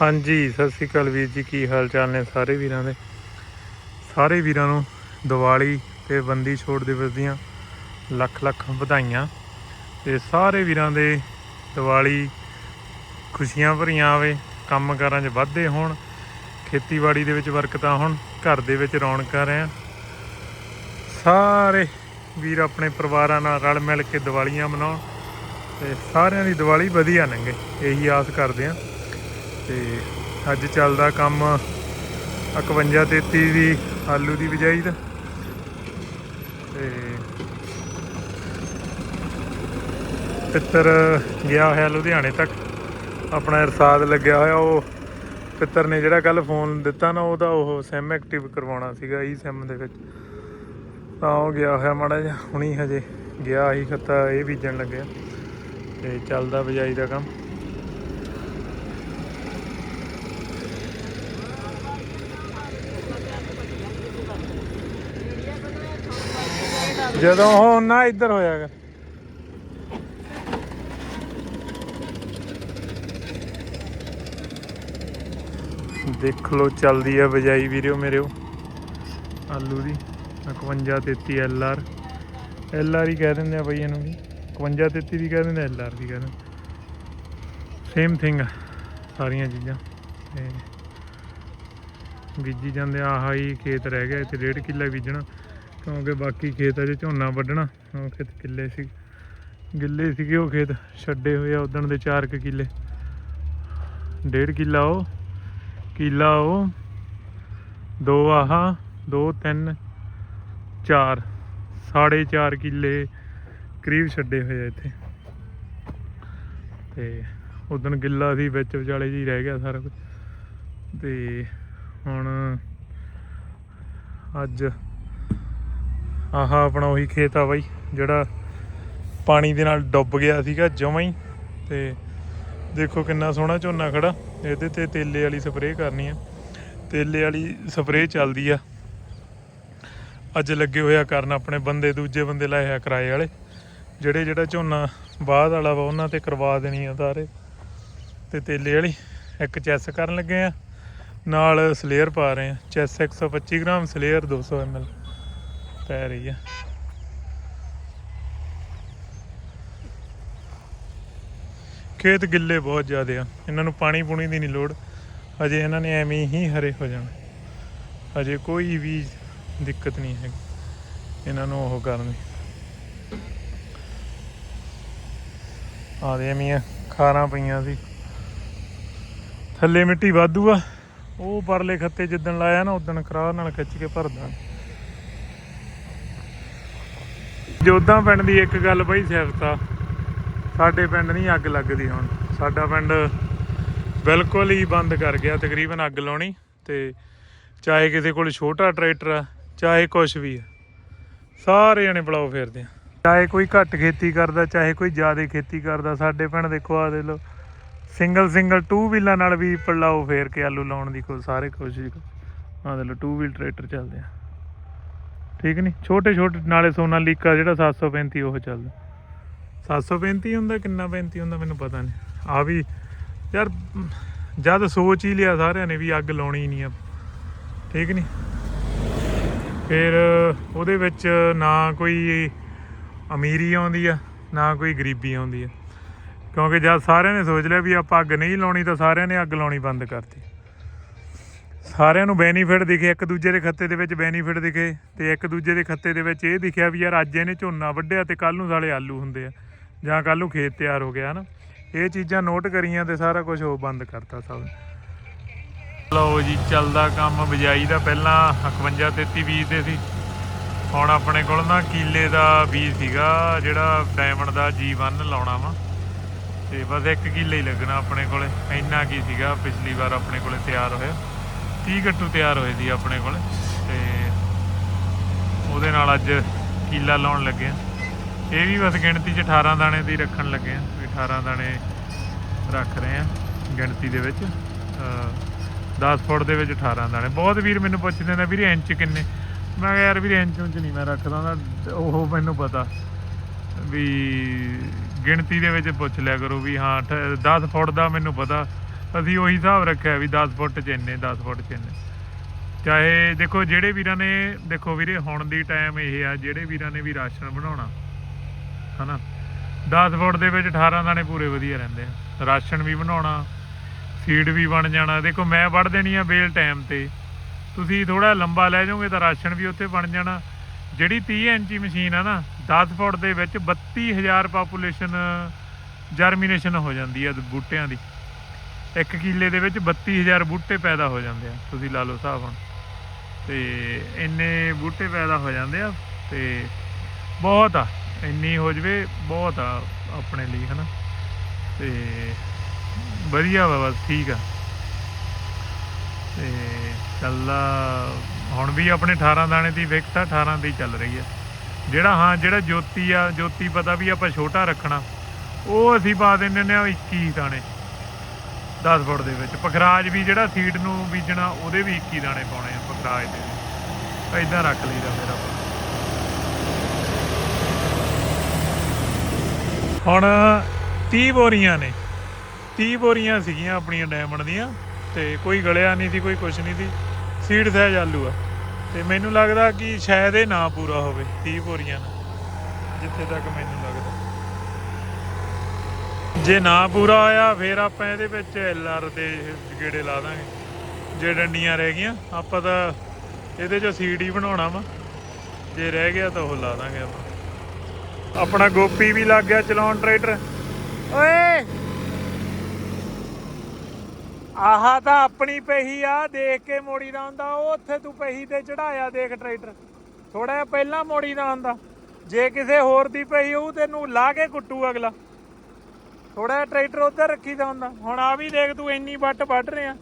ਹਾਂਜੀ, ਸਤਿ ਸ੍ਰੀ ਅਕਾਲ ਵੀਰ ਜੀ, ਕੀ ਹਾਲ ਚਾਲ ਨੇ ਸਾਰੇ ਵੀਰਾਂ ਦੇ? ਸਾਰੇ ਵੀਰਾਂ ਨੂੰ ਦੀਵਾਲੀ ਤੇ ਬੰਦੀ ਛੋੜ ਦਿਵਸ ਦੀਆਂ ਲੱਖ ਲੱਖ ਵਧਾਈਆਂ ਤੇ ਸਾਰੇ ਵੀਰਾਂ ਦੇ ਦੀਵਾਲੀ ਖੁਸ਼ੀਆਂ ਭਰੀਆਂ ਆਵੇ, ਕੰਮਕਾਰਾਂ 'ਚ ਵਾਧੇ ਹੋਣ, ਖੇਤੀਬਾੜੀ ਦੇ ਵਿੱਚ ਬਰਕਤਾਂ ਹੋਣ, ਘਰ ਦੇ ਵਿੱਚ ਰੌਣਕਾਂ ਰਹਿਣ। ਸਾਰੇ ਵੀਰ ਆਪਣੇ ਪਰਿਵਾਰਾਂ ਨਾਲ ਰਲ ਮਿਲ ਕੇ ਦੀਵਾਲੀਆਂ ਮਨਾਉਣ ਤੇ ਸਾਰਿਆਂ ਦੀ ਦੀਵਾਲੀ ਵਧੀਆ ਲੰਘੇ, ਇਹੀ ਆਸ ਕਰਦੇ ਹਾਂ ਤੇ ਅੱਜ ਚੱਲਦਾ ਕੰਮ 51 33 ਦੀ ਆਲੂ ਦੀ ਬਿਜਾਈ ਦਾ। ਤੇ ਪਿੱਤਰ ਗਿਆ ਹੋਇਆ ਲੁਧਿਆਣੇ ਤੱਕ। ਆਪਣਾ ਇਰਸਾਦ ਲੱਗਿਆ ਹੋਇਆ, ਉਹ ਪਿੱਤਰ ਨੇ ਜਿਹੜਾ ਕੱਲ ਫੋਨ ਦਿੱਤਾ ਨਾ, ਉਹਦਾ ਉਹ ਸਿਮ ਐਕਟਿਵ ਕਰਵਾਉਣਾ ਸੀਗਾ ਈ ਸਿਮ ਦੇ ਵਿੱਚ। ਤਾਂ ਉਹ ਗਿਆ ਹੋਇਆ ਮਾੜਾ ਜਿਹਾ, ਹੁਣੀ ਹਜੇ ਗਿਆ ਹੀ ਖੱਤਾ ਇਹ ਬੀਜਣ ਲੱਗਿਆ। ਤੇ ਚੱਲਦਾ ਬਿਜਾਈ ਦਾ ਕੰਮ। ਜਦੋਂ ਹੁਣ ਨਾ ਇੱਧਰ ਹੋਇਆਗਾ ਦੇਖ ਲਓ, ਚੱਲਦੀ ਆ ਬਜਾਈ ਵੀਰਿਓ ਮੇਰਿਓ ਆਲੂ ਦੀ 51 33 ਐਲ ਆਰ ਐਲ ਆਰ ਹੀ ਕਹਿ ਦਿੰਦੇ ਆ ਬਈ ਇਹਨੂੰ ਵੀ। 51 33 ਵੀ ਕਹਿ ਦਿੰਦੇ ਐਲ ਆਰ ਵੀ ਕਹਿ ਦਿੰਦੇ ਸੇਮ ਥਿੰਗ ਸਾਰੀਆਂ ਚੀਜ਼ਾਂ। ਤੇ ਬੀਜੀ ਜਾਂਦੇ ਆਹ ਹੀ ਖੇਤ ਰਹਿ ਗਿਆ, ਇੱਥੇ ਡੇਢ ਕਿੱਲਾ ਬੀਜਣਾ। ਕਿਉਂਕਿ ਬਾਕੀ ਖੇਤ ਅਜੇ ਝੋਨਾ ਵੱਢਣਾ, ਉਹ ਖੇਤ ਕਿੱਲੇ ਸੀ। ਗਿੱਲੇ ਸੀਗੇ ਉਹ ਖੇਤ, ਛੱਡੇ ਹੋਏ ਆ ਉਦਣ ਦੇ 4 ਕੁ ਕਿੱਲੇ। ਡੇਢ ਕਿੱਲਾ ਉਹ ਕਿੱਲਾ ਉਹ, ਦੋ ਆਹ, ਦੋ ਤਿੰਨ, ਚਾਰ, ਸਾਢੇ ਚਾਰ ਕਿੱਲੇ ਕਰੀਬ ਛੱਡੇ ਹੋਏ ਆ ਇੱਥੇ। ਤੇ ਉਦਣ ਗਿੱਲਾ ਸੀ, ਵਿੱਚ ਵਿਚਾਲੇ ਜੀ ਰਹਿ ਗਿਆ ਸਾਰਾ ਕੁਝ ਤੇ ਹੁਣ ਅੱਜ ਆਹ ਆਪਣਾ ਉਹੀ ਖੇਤ ਆ ਬਾਈ, ਜਿਹੜਾ ਪਾਣੀ ਦੇ ਨਾਲ ਡੁੱਬ ਗਿਆ ਸੀਗਾ ਜਮਾਂ ਹੀ। ਤੇ ਦੇਖੋ ਕਿੰਨਾ ਸੋਹਣਾ ਝੋਨਾ ਖੜਾ, ਇਹਦੇ ਤੇ ਤੇਲੇ ਵਾਲੀ ਸਪਰੇਅ ਕਰਨੀ ਆ। ਤੇਲੇ ਵਾਲੀ ਸਪਰੇਅ ਚੱਲਦੀ ਆ। ਅੱਜ ਲੱਗੇ ਹੋਇਆ ਕਰਨ ਆਪਣੇ ਬੰਦੇ, ਦੂਜੇ ਬੰਦੇ ਲਾਏ ਹੋਇਆ ਕਿਰਾਏ ਵਾਲੇ। ਜਿਹੜੇ ਜਿਹੜਾ ਝੋਨਾ ਬਾਅਦ ਵਾਲਾ ਵਾ, ਉਹਨਾਂ ਤੇ ਕਰਵਾ ਦੇਣੀ ਆ ਸਾਰੇ ਤੇ ਤੇਲੇ ਵਾਲੀ ਇੱਕ ਚੈਸ ਕਰਨ ਲੱਗੇ ਆ। ਨਾਲ ਸਲੇਅਰ ਪਾ ਰਹੇ ਆ। ਚੈਸ 125 ਗ੍ਰਾਮ, ਸਲੇਅਰ 200 ml ਪੈ ਰਹੀ ਆ। ਖੇਤ ਗਿੱਲੇ ਬਹੁਤ ਜ਼ਿਆਦੇ ਆ। ਇਹਨਾਂ ਨੂੰ ਪਾਣੀ ਪੂਣੀ ਦੀ ਨਹੀਂ ਲੋੜ। ਅਜੇ ਇਹਨਾਂ ਨੇ ਐਵੇਂ ਹੀ ਹਰੇ ਹੋ ਜਾਣਾ। ਅਜੇ ਕੋਈ ਵੀ ਦਿੱਕਤ ਨਹੀਂ ਹੈਗੀ। ਇਹਨਾਂ ਨੂੰ ਉਹ ਕਰਨ ਦੀ। ਆ ਦੇ ਖਾਰਾਂ ਪਈਆਂ ਸੀ। ਥੱਲੇ ਮਿੱਟੀ ਵਾਧੂ ਆ। ਉਹ ਪਰਲੇ ਖੱਤੇ ਜਿੱਦਣ ਲਾਇਆ ਨਾ, ਉਦਣ ਕਰਾਹ ਨਾਲ ਖਿੱਚ ਕੇ ਭਰਦਾ। ਜੋਧਾਂ ਪਿੰਡ ਦੀ ਇੱਕ ਗੱਲ ਬਈ ਸਿਫਤ ਆ। ਸਾਡੇ ਪਿੰਡ ਨਹੀਂ ਅੱਗ ਲੱਗਦੀ ਹੁਣ। ਸਾਡਾ ਪਿੰਡ ਬਿਲਕੁਲ ਹੀ ਬੰਦ ਕਰ ਗਿਆ, ਤਕਰੀਬਨ ਅੱਗ ਲਾਉਣੀ। ਤੇ ਚਾਹੇ ਕਿਸੇ ਕੋਲ ਛੋਟਾ ਟਰੈਕਟਰ ਆ, ਚਾਹੇ ਕੁਛ ਵੀ ਆ, ਸਾਰੇ ਜਣੇ ਬਲਾਓ ਫੇਰਦੇ ਆ। ਚਾਹੇ ਕੋਈ ਘੱਟ ਖੇਤੀ ਕਰਦਾ, ਚਾਹੇ ਕੋਈ ਜ਼ਿਆਦਾ ਖੇਤੀ ਕਰਦਾ, ਸਾਡੇ ਪਿੰਡ ਦੇਖੋ ਆ ਦੇ ਲੋ ਸਿੰਗਲ ਸਿੰਗਲ ਟੂ ਵੀਲਾਂ ਨਾਲ ਵੀ ਪੜਾਓ ਫੇਰ ਕੇ ਆਲੂ ਲਾਉਣ ਦੀ ਕੋਈ ਸਾਰੇ ਕੋਸ਼ਿਸ਼ ਆ ਦੇ ਲੋ ਟੂ ਵੀਲ ਟਰੈਕਟਰ ਚੱਲਦੇ ਆ। ਠੀਕ ਨਹੀਂ ਛੋਟੇ ਛੋਟੇ ਨਾਲੇ ਸੋਨਾਲੀਕਾ ਜਿਹੜਾ 735 ਉਹ ਚੱਲਦਾ। 735 ਹੁੰਦਾ, ਕਿੰਨਾ 35 ਹੁੰਦਾ ਮੈਨੂੰ ਪਤਾ ਨਹੀਂ ਆ ਵੀ ਯਾਰ, ਜਦ ਸੋਚ ਹੀ ਲਿਆ ਸਾਰਿਆਂ ਨੇ ਵੀ ਅੱਗ ਲਾਉਣੀ ਨਹੀਂ ਆ। ਠੀਕ ਨਹੀਂ ਫਿਰ ਉਹਦੇ ਵਿੱਚ ਨਾ ਕੋਈ ਅਮੀਰੀ ਆਉਂਦੀ ਆ, ਨਾ ਕੋਈ ਗਰੀਬੀ ਆਉਂਦੀ ਆ। ਕਿਉਂਕਿ ਜਦ ਸਾਰਿਆਂ ਨੇ ਸੋਚ ਲਿਆ ਵੀ ਆਪਾਂ ਅੱਗ ਨਹੀਂ ਲਾਉਣੀ, ਤਾਂ ਸਾਰਿਆਂ ਨੇ ਅੱਗ ਲਾਉਣੀ ਬੰਦ ਕਰਤੀ। ਸਾਰਿਆਂ ਨੂੰ ਬੈਨੀਫਿਟ ਦਿਖੇ, ਇੱਕ ਦੂਜੇ ਦੇ ਖੱਤੇ ਦੇ ਵਿੱਚ ਬੈਨੀਫਿਟ ਦਿਖੇ ਤੇ ਇੱਕ ਦੂਜੇ ਦੇ ਖੱਤੇ ਦੇ ਵਿੱਚ ਇਹ ਦਿਖਿਆ ਵੀ ਯਾਰ ਅੱਜ ਇਹਨੇ ਝੋਨਾ ਵੱਢਿਆ ਤੇ ਕੱਲ ਨੂੰ ਸਾਲੇ ਆਲੂ ਹੁੰਦੇ ਆ ਜਾਂ ਕੱਲ ਨੂੰ ਖੇਤ ਤਿਆਰ ਹੋ ਗਿਆ, ਹਨਾ? ਇਹ ਚੀਜ਼ਾਂ ਨੋਟ ਕਰੀਆਂ ਤੇ ਸਾਰਾ ਕੁਝ ਉਹ ਬੰਦ ਕਰਤਾ ਸਭ। ਲਓ ਜੀ, ਚੱਲਦਾ ਕੰਮ ਬਿਜਾਈ ਦਾ ਪਹਿਲਾਂ 51 33 ਬੀਜ ਦੇ ਸੀ। ਹੁਣ ਆਪਣੇ ਕੋਲ ਨਾ ਕੀਲੇ ਦਾ ਬੀਜ ਸੀਗਾ, ਜਿਹੜਾ ਡਾਇਮੰਡ ਦਾ G1 ਲਾਉਣਾ ਵਾ। ਤੇ ਬਸ ਇੱਕ ਕਿੱਲੇ ਹੀ ਲੱਗਣਾ ਆਪਣੇ ਕੋਲੇ। ਇੰਨਾ ਕੀ ਸੀਗਾ, ਪਿਛਲੀ ਵਾਰ ਆਪਣੇ ਕੋਲੇ ਤਿਆਰ ਹੋਇਆ। 30 ਗੱਟੂ ਤਿਆਰ ਹੋਏ ਦੀ ਆਪਣੇ ਕੋਲ ਤੇ ਉਹਦੇ ਨਾਲ ਅੱਜ ਕੀਲਾ ਲਾਉਣ ਲੱਗੇ ਆ। ਇਹ ਵੀ ਬਸ ਗਿਣਤੀ 'ਚ 18 ਦਾਣੇ ਦੀ ਰੱਖਣ ਲੱਗੇ ਆ ਵੀ 18 ਦਾਣੇ ਰੱਖ ਰਹੇ ਆ ਗਿਣਤੀ ਦੇ ਵਿੱਚ। ਅਹ 10 ਫੁੱਟ ਦੇ ਵਿੱਚ 18 ਦਾਣੇ। ਬਹੁਤ ਵੀਰ ਮੈਨੂੰ ਪੁੱਛਦੇ ਨੇ, ਵੀਰੇ ਇੰਚ ਕਿੰਨੇ? ਮੈਂ ਕਿਹਾ ਯਾਰ ਵੀਰੇ ਇੰਚ ਉਂਚ ਨਹੀਂ ਮੈਂ ਰੱਖਦਾ ਹੁੰਦਾ, ਉਹ ਮੈਨੂੰ ਪਤਾ ਵੀ ਗਿਣਤੀ ਦੇ ਵਿੱਚ ਪੁੱਛ ਲਿਆ ਕਰੋ ਵੀ ਹਾਂ 10 ਫੁੱਟ ਦਾ ਮੈਨੂੰ ਪਤਾ ਅਸੀਂ ਉਹੀ ਹਿਸਾਬ ਰੱਖਿਆ ਵੀ 10 ਫੁੱਟ ਚ ਇੰਨੇ 10 ਫੁੱਟ ਚ ਇੰਨੇ। ਚਾਹੇ ਦੇਖੋ, ਜਿਹੜੇ ਵੀਰਾਂ ਨੇ, ਦੇਖੋ ਵੀਰੇ, ਹੁਣ ਦੀ ਟਾਈਮ ਇਹ ਆ, ਜਿਹੜੇ ਵੀਰਾਂ ਨੇ ਵੀ ਰਾਸ਼ਨ ਬਣਾਉਣਾ, ਹਨਾ? 10 ਫੁੱਟ ਦੇ ਵਿੱਚ 18 ਦਾਣੇ ਪੂਰੇ ਵਧੀਆ ਰਹਿੰਦੇ ਆ। ਰਾਸ਼ਨ ਵੀ ਬਣਾਉਣਾ ਸੀਡ ਵੀ ਬਣ ਜਾਣਾ। ਦੇਖੋ, ਮੈਂ ਵੜ ਦੇਣੀ ਆ ਬੇਲ ਟਾਈਮ ਤੇ। ਤੁਸੀਂ ਥੋੜਾ ਲੰਬਾ ਲੈ ਜਾਓਗੇ ਤਾਂ ਰਾਸ਼ਨ ਵੀ ਉੱਥੇ ਬਣ ਜਾਣਾ। ਜਿਹੜੀ 30 ਇੰਚੀ ਮਸ਼ੀਨ ਆ ਨਾ 10 ਫੁੱਟ ਦੇ ਵਿੱਚ 32000 ਪਾਪੂਲੇਸ਼ਨ ਜਰਮੀਨੇਸ਼ਨ ਹੋ ਜਾਂਦੀ ਆ ਬੂਟਿਆਂ ਦੀ। ਇੱਕ ਕਿੱਲੇ ਦੇ ਵਿੱਚ 32000 ਬੂਟੇ ਪੈਦਾ ਹੋ ਜਾਂਦੇ ਆ, ਤੁਸੀਂ ਲਾ ਲਓ ਹਿਸਾਬ ਹੁਣ। ਤੇ ਇੰਨੇ ਬੂਟੇ ਪੈਦਾ ਹੋ ਜਾਂਦੇ ਆ ਤੇ ਬਹੁਤ ਆ, ਇੰਨੀ ਹੋ ਜਵੇ ਬਹੁਤ ਆ ਆਪਣੇ ਲਈ, ਹਨਾ। ਤੇ ਵਧੀਆ ਵਾ ਬਸ, ਠੀਕ ਆ। ਤੇ ਚੱਲਦਾ ਹੁਣ ਵੀ ਆਪਣੇ 18 ਦਾਣੇ ਦੀ ਵਿਕਟ ਆ 18 ਦੀ ਚੱਲ ਰਹੀ ਆ। ਜਿਹੜਾ, ਹਾਂ, ਜਿਹੜਾ ਜੋਤੀ ਆ, ਜੋਤੀ ਪਤਾ ਵੀ ਆਪਾਂ ਛੋਟਾ ਰੱਖਣਾ, ਉਹ ਅਸੀਂ ਪਾ ਦਿੰਦੇ ਨੇ 21 ਦਾਣੇ। 10 ਫੁੱਟ ਦੇ ਵਿੱਚ। ਪਖਰਾਜ ਵੀ ਜਿਹੜਾ ਸੀਡ ਨੂੰ ਬੀਜਣਾ, ਉਹਦੇ ਵੀ 21 ਦਾਣੇ ਪਾਉਣੇ ਆ ਪਖਰਾਜ ਦੇ। ਵੀ ਇਦਾਂ ਰੱਖ ਲਈਦਾ ਫਿਰ ਆਪਾਂ। ਹੁਣ 30 ਬੋਰੀਆਂ ਨੇ। 30 ਬੋਰੀਆਂ ਸੀਗੀਆਂ ਆਪਣੀਆਂ ਡਾਇਮੰਡ ਦੀਆਂ ਤੇ ਕੋਈ ਗਲਿਆ ਨਹੀਂ ਸੀ, ਕੋਈ ਕੁਛ ਨਹੀਂ ਸੀ। ਸੀਡ ਸਹਿਜ ਆਲੂ ਆ। ਤੇ ਮੈਨੂੰ ਲੱਗਦਾ ਕਿ ਸ਼ਾਇਦ ਇਹ ਨਾ ਪੂਰਾ ਹੋਵੇ 30 ਬੋਰੀਆਂ ਨਾਲ। ਜਿੱਥੇ ਤੱਕ ਮੈਨੂੰ ਲੱਗਦਾ। ਜੇ ਨਾ ਪੂਰਾ ਹੋਇਆ ਫਿਰ ਆਪਾਂ ਇਹਦੇ ਵਿੱਚ ਐਲਆਰ ਦੇ ਗੇੜੇ ਲਾ ਦਾਂਗੇ। ਜੇ ਡੰਡੀਆਂ ਰਹਿ ਗਈਆਂ, ਆਪਾਂ ਤਾਂ ਇਹਦੇ ਚੋਂ ਸੀਡ ਬਣਾਉਣਾ ਵਾ। ਜੇ ਰਹਿ ਗਿਆ ਤਾਂ ਉਹ ਲਾ ਦਾਂਗੇ ਆਪਾਂ। ਆਪਣਾ ਗੋਪੀ ਵੀ ਲੱਗ ਗਿਆ ਚਲਾਉਣ ਟਰੈਕਟਰ। ਓਏ! ਆਹਾ ਤਾਂ ਆਪਣੀ ਪਹੀ ਆ, ਦੇਖ ਕੇ ਮੋੜੀ ਦਾ ਹੁੰਦਾ ਉਹ ਉੱਥੇ ਤੂੰ ਪਹੀ ਤੇ ਚੜਾਇਆ ਦੇਖ ਟਰੈਕਟਰ। ਥੋੜਾ ਜਿਹਾ ਪਹਿਲਾਂ ਮੋੜੀ ਦਾ ਹੁੰਦਾ ਜੇ ਕਿਸੇ ਹੋਰ ਦੀ ਪਹੀ ਉਹ ਤੈਨੂੰ ਲਾ ਕੇ ਕੁੱਟੂ ਅਗਲਾ। ਥੋੜਾ ਟਰੈਕਟਰ ਉੱਧਰ ਰੱਖੀ ਹੁੰਦਾ। ਹੁਣ ਆ ਵੀ ਦੇਖ ਤੂੰ ਇੰਨੀ ਵੱਟ ਵੱਢ ਰਿਹਾ।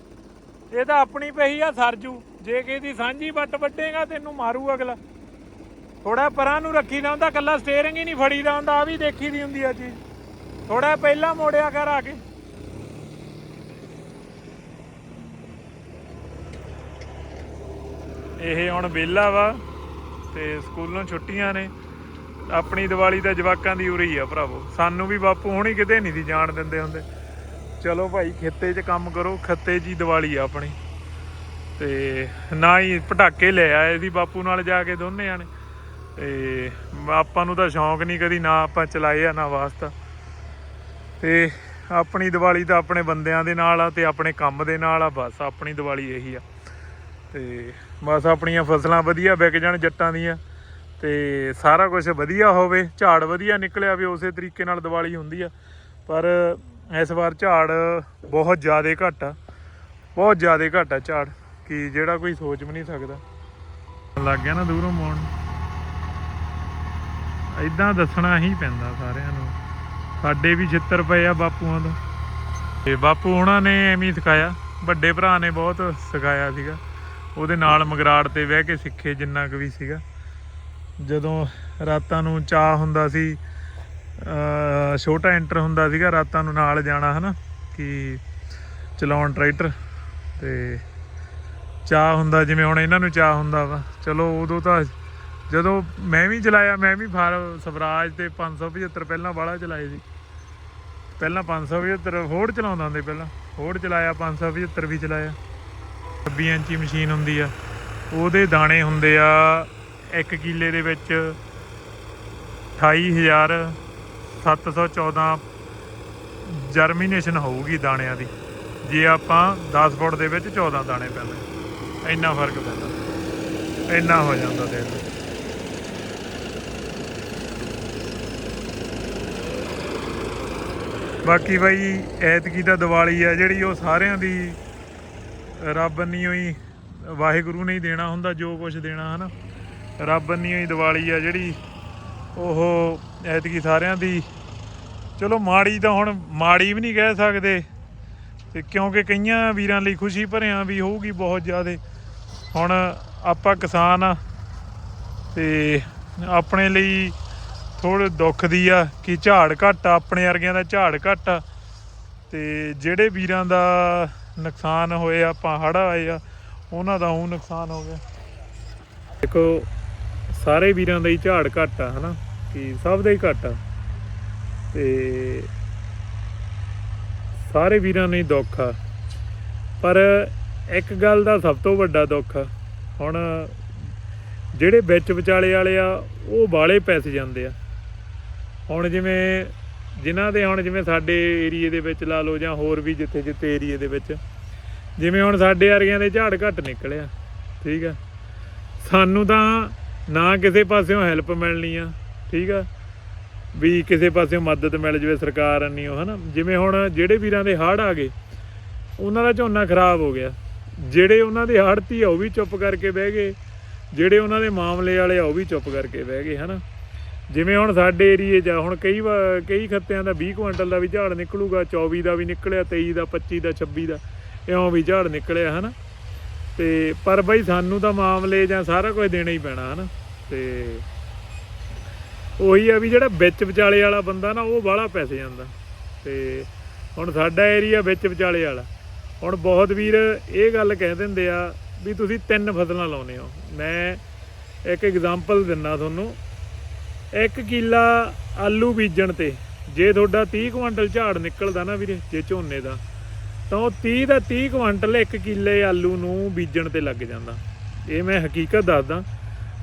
ਇਹ ਤਾਂ ਆਪਣੀ ਪਹੀ ਆ ਸਰਜੂ ਜੇ। ਕਿਸੇ ਦੀ ਸਾਂਝੀ ਵੱਟ ਵੱਢੇਗਾ, ਤੈਨੂੰ ਮਾਰੂ ਅਗਲਾ। ਥੋੜਾ ਪਰਾਂ ਨੂੰ ਰੱਖੀ ਹੁੰਦਾ ਕੱਲਾ ਸਟੀਅਰਿੰਗ ਹੀ ਨਹੀਂ ਫੜੀ ਹੁੰਦਾ ਆ ਵੀ ਦੇਖੀ ਦੀ ਹੁੰਦੀ ਆ ਚੀਜ਼। ਥੋੜਾ ਪਹਿਲਾਂ ਮੋੜਿਆ ਕਰ ਆ ਕੇ। ਇਹ ਹੁਣ ਵਿਹਲਾ ਵਾ, ਤੇ ਸਕੂਲੋਂ ਛੁੱਟੀਆਂ ਨੇ। ਆਪਣੀ ਦੀਵਾਲੀ ਤਾਂ ਜਵਾਕਾਂ ਦੀ ਉਰੀ ਆ ਭਰਾਵੋ। ਸਾਨੂੰ ਵੀ ਬਾਪੂ ਹੁਣੀ ਕਿਤੇ ਨਹੀਂ ਸੀ ਜਾਣ ਦਿੰਦੇ ਹੁੰਦੇ। ਚਲੋ ਭਾਈ, ਖੇਤੇ 'ਚ ਕੰਮ ਕਰੋ, ਖੱਤੇ 'ਚ ਹੀ ਦੀਵਾਲੀ ਆ ਆਪਣੀ। ਤੇ ਨਾ ਹੀ ਪਟਾਕੇ ਲੈ ਆਏ ਸੀ ਬਾਪੂ ਨਾਲ ਜਾ ਕੇ ਦੋਨੇ ਜਾਣੇ। ਤੇ ਆਪਾਂ ਨੂੰ ਤਾਂ ਸ਼ੌਂਕ ਨਹੀਂ ਕਦੀ ਨਾ ਆਪਾਂ ਚਲਾਏ ਆ, ਨਾ ਵਾਸਤਾ। ਤੇ ਆਪਣੀ ਦੀਵਾਲੀ ਤਾਂ ਆਪਣੇ ਬੰਦਿਆਂ ਦੇ ਨਾਲ ਆ ਤੇ ਆਪਣੇ ਕੰਮ ਦੇ ਨਾਲ ਆ, ਬਸ ਆਪਣੀ ਦੀਵਾਲੀ ਇਹੀ ਆ। ਤੇ ਬਸ ਆਪਣੀਆਂ ਫਸਲਾਂ ਵਧੀਆ ਵਿਕ ਜਾਣ ਜੱਟਾਂ ਦੀਆਂ। ਤੇ ਸਾਰਾ ਕੁਝ ਵਧੀਆ ਹੋਵੇ, ਝਾੜ ਵਧੀਆ ਨਿਕਲਿਆ ਵੀ ਉਸੇ ਤਰੀਕੇ ਨਾਲ ਦੀਵਾਲੀ ਹੁੰਦੀ ਆ। ਪਰ ਇਸ ਵਾਰ ਝਾੜ ਬਹੁਤ ਜ਼ਿਆਦਾ ਘੱਟ ਆ। ਬਹੁਤ ਜ਼ਿਆਦਾ ਘੱਟ ਆ ਝਾੜ, ਕਿ ਜਿਹੜਾ ਕੋਈ ਸੋਚ ਵੀ ਨਹੀਂ ਸਕਦਾ। ਲੱਗ ਗਿਆ ਨਾ ਦੂਰੋਂ ਮੋਣ। ਇਦਾਂ ਦੱਸਣਾ ਹੀ ਪੈਂਦਾ ਸਾਰਿਆਂ ਨੂੰ। ਸਾਡੇ ਵੀ ਛਿੱਤਰ ਪਏ ਆ ਬਾਪੂਆਂ ਤੋਂ। ਤੇ ਬਾਪੂ ਉਹਨਾਂ ਨੇ ਐਵੇਂ ਸਿਖਾਇਆ। ਵੱਡੇ ਭਰਾ ਨੇ ਬਹੁਤ ਸਿਖਾਇਆ ਸੀਗਾ। ਉਹਦੇ ਨਾਲ ਮਗਰਾੜ ਤੇ ਬਹਿ ਕੇ ਸਿੱਖੇ ਜਿੰਨਾ ਕੁ ਵੀ ਸੀਗਾ। ਜਦੋਂ ਰਾਤਾਂ ਨੂੰ ਚਾਹ ਹੁੰਦਾ ਸੀ ਛੋਟਾ ਐਂਟਰ ਹੁੰਦਾ ਸੀਗਾ, ਰਾਤਾਂ ਨੂੰ ਨਾਲ ਜਾਣਾ ਹਨਾ, ਕਿ ਚਲਾਉਣ ਟਰੈਕਟਰ, ਤੇ ਚਾਹ ਹੁੰਦਾ ਜਿਵੇਂ ਹੁਣ ਇਹਨਾਂ ਨੂੰ ਚਾਹ ਹੁੰਦਾ ਵਾ। ਚਲੋ ਉਦੋਂ ਤਾਂ ਜਦੋਂ ਮੈਂ ਵੀ ਚਲਾਇਆ, ਮੈਂ ਵੀ ਫਾਰ ਸਵਰਾਜ ਤੇ 575 ਪਹਿਲਾਂ ਵਾਲਾ ਚਲਾਏ ਸੀ। ਪਹਿਲਾਂ 575 ਫੋਰਡ ਚਲਾਉਂਦਾ ਹੁੰਦੇ ਪਹਿਲਾਂ। ਫੋਰਡ ਚਲਾਇਆ 575 ਵੀ ਚਲਾਇਆ। 26 ਇੰਚੀ ਮਸ਼ੀਨ ਹੁੰਦੀ ਆ। ਉਹਦੇ ਦਾਣੇ ਹੁੰਦੇ ਆ 1 ਕਿੱਲੇ ਦੇ ਵਿੱਚ 28714 ਜਰਮੀਨੇਸ਼ਨ ਹੋਊਗੀ ਦਾਣਿਆਂ ਦੀ। ਜੇ ਆਪਾਂ 10 ਫੁੱਟ ਦੇ ਵਿੱਚ 14 ਦਾਣੇ ਪੈਂਦੇ, ਇੰਨਾ ਫ਼ਰਕ ਪੈਂਦਾ। ਇੰਨਾ ਹੋ ਜਾਂਦਾ ਦੇਖ ਲਓ ਬਾਕੀ ਬਾਈ, ਐਤਕੀ ਦਾ ਦੀਵਾਲੀ ਆ, ਜਿਹੜੀ ਉਹ ਸਾਰਿਆਂ ਦੀ ਰੱਬ ਨਹੀਂ ਹੋਈ ਵਾਹਿਗੁਰੂ ਨੇ ਹੀ ਦੇਣਾ ਹੁੰਦਾ, ਜੋ ਕੁਝ ਦੇਣਾ, ਹਨਾ? ਰੱਬ ਨਹੀਂ ਹੋਈ ਦੀਵਾਲੀ ਆ ਜਿਹੜੀ, ਉਹ ਐਤਕੀ ਸਾਰਿਆਂ ਦੀ। ਚਲੋ ਮਾੜੀ ਤਾਂ ਹੁਣ ਮਾੜੀ ਵੀ ਨਹੀਂ ਕਹਿ ਸਕਦੇ, ਤੇ ਕਿਉਂਕਿ ਕਈਆਂ ਵੀਰਾਂ ਲਈ ਖੁਸ਼ੀ ਭਰਿਆ ਵੀ ਹੋਊਗੀ ਬਹੁਤ ਜ਼ਿਆਦਾ। ਹੁਣ ਆਪਾਂ ਕਿਸਾਨ ਆ, ਤੇ ਆਪਣੇ ਲਈ ਥੋੜੇ ਦੁੱਖ ਦੀ ਆ ਕਿ ਝਾੜ ਘੱਟ ਆ, ਆਪਣੇ ਵਰਗਿਆਂ ਦਾ ਝਾੜ ਘੱਟ ਆ। ਤੇ ਜਿਹੜੇ ਵੀਰਾਂ ਦਾ ਨੁਕਸਾਨ ਹੋਏ ਆਪਾਂ ਹੜ੍ਹ ਆਏ ਆ, ਉਹਨਾਂ ਦਾ ਉਹ ਨੁਕਸਾਨ ਹੋ ਗਿਆ। ਦੇਖੋ ਸਾਰੇ ਵੀਰਾਂ ਦਾ ਹੀ ਝਾੜ ਘੱਟ ਆ ਹਨਾ? ਕਿ ਸਭ ਦਾ ਹੀ ਘੱਟ ਆ। ਤੇ ਸਾਰੇ ਵੀਰਾਂ ਨੂੰ ਹੀ ਦੁੱਖ ਆ। ਪਰ ਇੱਕ ਗੱਲ ਦਾ ਸਭ ਤੋਂ ਵੱਡਾ ਦੁੱਖ ਆ, ਹੁਣ ਜਿਹੜੇ ਵਿੱਚ ਵਿਚਾਲੇ ਵਾਲੇ ਆ ਉਹ ਬਾਲੇ ਪੈਸੇ ਜਾਂਦੇ ਆ। ਹੁਣ ਜਿਵੇਂ ਜਿਨ੍ਹਾਂ ਦੇ ਹੁਣ ਜਿਵੇਂ ਸਾਡੇ ਏਰੀਏ ਦੇ ਵਿੱਚ ਲਾ ਲਓ ਜਾਂ ਹੋਰ ਵੀ ਜਿੱਥੇ ਜਿੱਥੇ ਏਰੀਏ ਦੇ ਵਿੱਚ ਜਿਵੇਂ ਹੁਣ ਸਾਡੇ ਵਰਗਿਆਂ ਦੇ ਝਾੜ ਘੱਟ ਨਿਕਲਿਆ ਠੀਕ ਆ। ਸਾਨੂੰ ਤਾਂ ਨਾ ਕਿਸੇ ਪਾਸਿਓਂ ਹੈਲਪ ਮਿਲਣੀ ਆ ਠੀਕ ਆ? ਵੀ ਕਿਸੇ ਪਾਸਿਓਂ ਮਦਦ ਮਿਲ ਜਵੇ ਸਰਕਾਰ ਅੰਨੀਓ ਹਨਾ? ਜਿਵੇਂ ਹੁਣ ਜਿਹੜੇ ਵੀਰਾਂ ਦੇ ਹੜ੍ਹ ਆ ਗਏ ਉਹਨਾਂ ਦਾ ਝੋਨਾ ਖਰਾਬ ਹੋ ਗਿਆ। ਜਿਹੜੇ ਉਹਨਾਂ ਦੇ ਆੜਤੀ ਆ ਉਹ ਵੀ ਚੁੱਪ ਕਰਕੇ ਬਹਿ ਗਏ। ਜਿਹੜੇ ਉਹਨਾਂ ਦੇ ਮਾਮਲੇ ਵਾਲੇ ਆ ਉਹ ਵੀ ਚੁੱਪ ਕਰਕੇ ਬਹਿ ਗਏ ਹਨਾ? ਜਿਵੇਂ ਹੁਣ ਸਾਡੇ ਏਰੀਏ 'ਚ ਆ, ਹੁਣ ਕਈ ਵਾ- ਕਈ ਖੱਤਿਆਂ ਦਾ 20 ਕੁਇੰਟਲ ਦਾ ਵੀ ਝਾੜ ਨਿਕਲੂਗਾ 24 ਦਾ ਵੀ ਨਿਕਲਿਆ 23 ਦਾ 25 ਦਾ 26 ਦਾ ਇਉਂ ਵੀ ਝਾੜ ਨਿਕਲਿਆ ਹਨਾ? ਤੇ ਪਰ ਬਈ ਸਾਨੂੰ ਤਾਂ ਮਾਮਲੇ ਜਾਂ ਸਾਰਾ ਕੁਝ ਦੇਣਾ ਹੀ ਪੈਣਾ, ਹਨਾ? ਤੇ ਉਹੀ ਆ ਵੀ ਜਿਹੜਾ ਵਿੱਚ ਵਿਚਾਲੇ ਵਾਲਾ ਬੰਦਾ ਨਾ, ਉਹ ਬਾਹਲਾ ਪੈਸੇ ਜਾਂਦਾ ਤੇ ਹੁਣ ਸਾਡਾ ਏਰੀਆ ਵਿੱਚ ਵਿਚਾਲੇ ਵਾਲਾ। ਹੁਣ ਬਹੁਤ ਵੀਰ ਇਹ ਗੱਲ ਕਹਿ ਦਿੰਦੇ ਆ ਵੀ ਤੁਸੀਂ ਤਿੰਨ ਫਸਲਾਂ ਲਾਉਨੇ ਹੋ। ਮੈਂ ਇੱਕ ਐਗਜ਼ਾਮਪਲ ਦਿੰਨਾ ਤੁਹਾਨੂੰ। ਇੱਕ ਕਿੱਲਾ ਆਲੂ ਬੀਜਣ ਤੇ, ਜੇ ਤੁਹਾਡਾ 30 ਕੁਇੰਟਲ ਝਾੜ ਨਿਕਲਦਾ ਨਾ ਵੀਰੇ, ਜੇ ਝੋਨੇ ਦਾ ਤਾਂ ਉਹ 30 ਦਾ 30 ਕੁਇੰਟਲ ਇੱਕ ਕਿੱਲੇ ਆਲੂ ਨੂੰ ਬੀਜਣ ਤੇ ਲੱਗ ਜਾਂਦਾ। ਇਹ ਮੈਂ ਹਕੀਕਤ ਦੱਸਦਾ।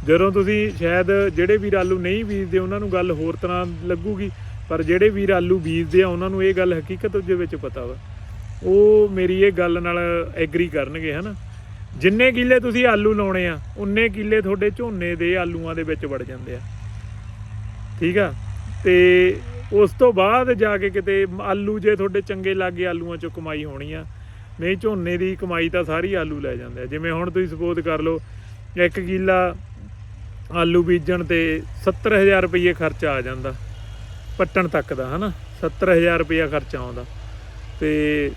ਜਦੋਂ ਤੁਸੀਂ ਸ਼ਾਇਦ ਜਿਹੜੇ ਵੀਰ ਆਲੂ ਨਹੀਂ ਬੀਜਦੇ, ਉਹਨਾਂ ਨੂੰ ਗੱਲ ਹੋਰ ਤਰ੍ਹਾਂ ਲੱਗੂਗੀ, ਪਰ ਜਿਹੜੇ ਵੀਰ ਆਲੂ ਬੀਜਦੇ ਆ, ਉਹਨਾਂ ਨੂੰ ਇਹ ਗੱਲ ਹਕੀਕਤ ਦੇ ਵਿੱਚ ਪਤਾ ਵਾ। ਉਹ ਮੇਰੀ ਇਹ ਗੱਲ ਨਾਲ ਐਗਰੀ ਕਰਨਗੇ, ਹਨਾ? ਜਿੰਨੇ ਕਿੱਲੇ ਤੁਸੀਂ ਆਲੂ ਲਾਉਣੇ ਆ, ਉਨੇ ਕਿੱਲੇ ਤੁਹਾਡੇ ਝੋਨੇ ਦੇ ਆਲੂਆਂ ਦੇ ਵਿੱਚ ਵੜ ਜਾਂਦੇ ਆ। ਠੀਕ ਆ? ਤੇ ਉਸ ਤੋਂ ਬਾਅਦ ਜਾ ਕੇ ਕਿਤੇ ਆਲੂ ਜੇ ਤੁਹਾਡੇ ਚੰਗੇ ਲੱਗੇ ਆਲੂਆਂ ਚੋਂ ਕਮਾਈ ਹੋਣੀ ਆ, ਨਹੀਂ ਝੋਨੇ ਦੀ ਕਮਾਈ ਤਾਂ ਸਾਰੀ ਆਲੂ ਲੈ ਜਾਂਦੇ ਆ। ਜਿਵੇਂ ਹੁਣ ਤੁਸੀਂ ਸਪੋਜ਼ ਕਰ ਲਓ, ਇੱਕ ਕਿੱਲਾ ਆਲੂ ਬੀਜਣ ਤੇ 70000 ਰੁਪਏ ਖਰਚਾ ਆ ਜਾਂਦਾ, ਪੱਟਣ ਤੱਕ ਦਾ, ਹਨਾ? 70000 ਰੁਪਏ ਖਰਚਾ ਆਉਂਦਾ। ਤੇ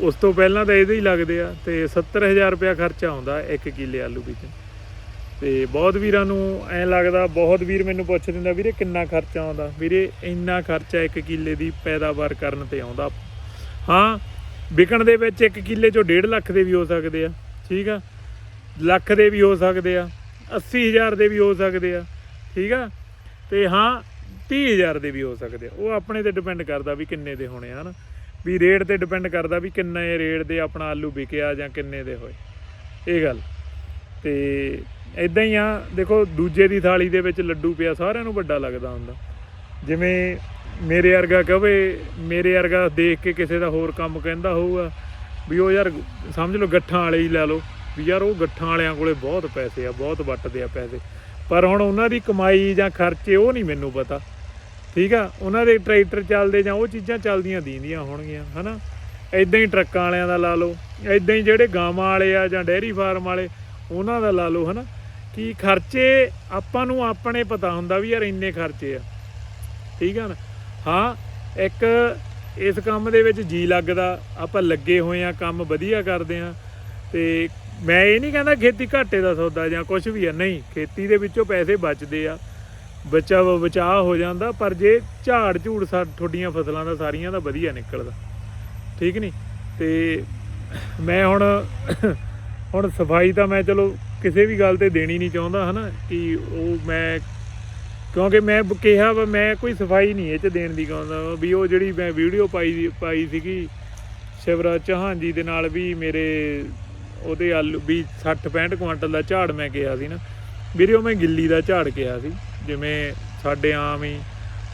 ਉਸ ਤੋਂ ਪਹਿਲਾਂ ਤਾਂ ਇਹਦੇ ਹੀ ਲੱਗਦੇ ਆ, ਤੇ 70000 ਰੁਪਏ ਖਰਚਾ ਆਉਂਦਾ ਇੱਕ ਕਿੱਲੇ ਆਲੂ ਬੀਜਣ। ਤੇ ਬਹੁਤ ਵੀਰਾਂ ਨੂੰ ਐ ਲੱਗਦਾ, ਬਹੁਤ ਵੀਰ ਮੈਨੂੰ ਪੁੱਛ ਦਿੰਦਾ, ਵੀਰੇ ਕਿੰਨਾ ਖਰਚਾ ਆਉਂਦਾ? ਵੀਰੇ ਇੰਨਾ ਖਰਚਾ ਇੱਕ ਕਿੱਲੇ ਦੀ ਪੈਦਾਵਾਰ ਕਰਨ ਤੇ ਆਉਂਦਾ। ਹਾਂ, ਵਿਕਣ ਦੇ ਵਿੱਚ ਇੱਕ ਕਿੱਲੇ ਚੋਂ 1.5 ਲੱਖ ਦੇ ਵੀ ਹੋ ਸਕਦੇ ਆ, ਠੀਕ ਆ? ਲੱਖ ਦੇ ਵੀ ਹੋ ਸਕਦੇ ਆ 80000 ਦੇ ਵੀ ਹੋ ਸਕਦੇ ਆ, ਠੀਕ ਆ? ਤੇ ਹਾਂ 30000 ਦੇ ਵੀ ਹੋ ਸਕਦੇ ਆ। ਉਹ ਆਪਣੇ ਤੇ ਡਿਪੈਂਡ ਕਰਦਾ ਵੀ ਕਿੰਨੇ ਦੇ ਹੋਣੇ ਆ, ਹਨਾ? ਵੀ ਰੇਟ ਤੇ ਡਿਪੈਂਡ ਕਰਦਾ ਵੀ ਕਿੰਨੇ ਰੇਟ ਦੇ ਆਪਣਾ ਆਲੂ ਵਿਕਿਆ ਜਾਂ ਕਿੰਨੇ ਦੇ ਹੋਏ। ਇਹ ਗੱਲ। ਤੇ ਇਦਾਂ ਹੀ ਆ, ਦੇਖੋ, ਦੂਜੇ ਦੀ ਥਾਲੀ ਦੇ ਵਿੱਚ ਲੱਡੂ ਪਿਆ, ਸਾਰਿਆਂ ਨੂੰ ਵੱਡਾ ਲੱਗਦਾ ਹੁੰਦਾ। ਜਿਵੇਂ ਮੇਰੇ ਵਰਗਾ ਕਹਵੇ ਮੇਰੇ ਵਰਗਾ ਦੇਖ ਕੇ ਕਿਸੇ ਦਾ ਹੋਰ ਕੰਮ ਕਹਿੰਦਾ ਹੋਊਗਾ, ਵੀ ਉਹ ਯਾਰ ਸਮਝ ਲਓ ਗੱਠਾਂ ਵਾਲੇ ਹੀ ਲੈ ਲਓ, ਵੀ ਯਾਰ ਉਹ ਗੱਠਾਂ ਵਾਲਿਆਂ ਕੋਲੇ ਬਹੁਤ ਪੈਸੇ ਆ, ਬਹੁਤ ਵੱਟਦੇ ਆ ਪੈਸੇ। ਪਰ ਹੁਣ ਉਹਨਾਂ ਦੀ ਕਮਾਈ ਜਾਂ ਖਰਚੇ ਉਹ ਨਹੀਂ ਮੈਨੂੰ ਪਤਾ। ਠੀਕ ਆ? ਉਹਨਾਂ ਦੇ ਟਰੈਕਟਰ ਚੱਲਦੇ ਜਾਂ ਉਹ ਚੀਜ਼ਾਂ ਚੱਲਦੀਆਂ ਦੀਂਦੀਆਂ ਹੋਣਗੀਆਂ, ਹਨਾ? ਐਦਾਂ ਹੀ ਟਰੱਕਾਂ ਵਾਲਿਆਂ ਦਾ ਲਾ ਲਓ ਐਦਾਂ ਹੀ ਜਿਹੜੇ ਗਾਵਾਂ ਵਾਲੇ ਆ ਜਾਂ ਡੇਅਰੀ ਫਾਰਮ ਵਾਲੇ, ਉਹਨਾਂ ਦਾ ਲਾ ਲਓ, ਹਨਾ? ਕਿ ਖਰਚੇ ਆਪਾਂ ਨੂੰ ਆਪਣੇ ਪਤਾ ਹੁੰਦਾ ਵੀ ਯਾਰ ਇੰਨੇ ਖਰਚੇ ਆ। ਠੀਕ ਆ ਨਾ? ਹਾਂ, ਇੱਕ ਇਸ ਕੰਮ ਦੇ ਵਿੱਚ ਜੀ ਲੱਗਦਾ, ਆਪਾਂ ਲੱਗੇ ਹੋਏ ਆ, ਕੰਮ ਵਧੀਆ ਕਰਦੇ ਆ, ਤੇ ਮੈਂ ਇਹ ਨਹੀਂ ਕਹਿੰਦਾ ਖੇਤੀ ਘਾਟੇ ਦਾ ਸੌਦਾ ਜਾਂ ਕੁਝ ਵੀ ਆ, ਨਹੀਂ, ਖੇਤੀ ਦੇ ਵਿੱਚੋਂ ਪੈਸੇ ਬਚਦੇ ਆ, ਬਚਾ, ਬਚਾਅ ਹੋ ਜਾਂਦਾ, ਪਰ ਜੇ ਝਾੜ ਝੂੜ ਸਾ, ਤੁਹਾਡੀਆਂ ਫਸਲਾਂ ਦਾ ਸਾਰੀਆਂ ਦਾ ਵਧੀਆ ਨਿਕਲਦਾ। ਠੀਕ ਨਹੀਂ ਤੇ ਮੈਂ ਹੁਣ ਹੁਣ ਸਫ਼ਾਈ ਤਾਂ ਮੈਂ ਚਲੋ ਕਿਸੇ ਵੀ ਗੱਲ ਤੇ ਦੇਣੀ ਨਹੀਂ ਚਾਹੁੰਦਾ, ਹਨਾ, ਕਿ ਉਹ ਮੈਂ, ਕਿਉਂਕਿ ਮੈਂ ਕਿਹਾ ਵਾ, ਮੈਂ ਕੋਈ ਸਫ਼ਾਈ ਨਹੀਂ ਇਹ ਚ ਦੇਣ ਦੀ ਕਹਿੰਦਾ ਵੀ ਉਹ ਜਿਹੜੀ ਮੈਂ ਵੀਡੀਓ ਪਾਈ ਪਾਈ ਸੀਗੀ ਸ਼ਿਵਰਾਜ ਚੌਹਾਨ ਜੀ ਦੇ ਨਾਲ ਵੀ ਮੇਰੇ ਉਹਦੇ ਆਲੂ, ਵੀ 60 65 ਕੁਇੰਟਲ ਦਾ ਝਾੜ ਮੈਂ ਕਿਹਾ ਸੀ ਨਾ, ਵੀਰੇ ਉਹ ਮੈਂ ਗਿੱਲੀ ਦਾ ਝਾੜ ਕਿਹਾ ਸੀ, ਜਿਵੇਂ ਸਾਡੇ ਆਮ ਹੀ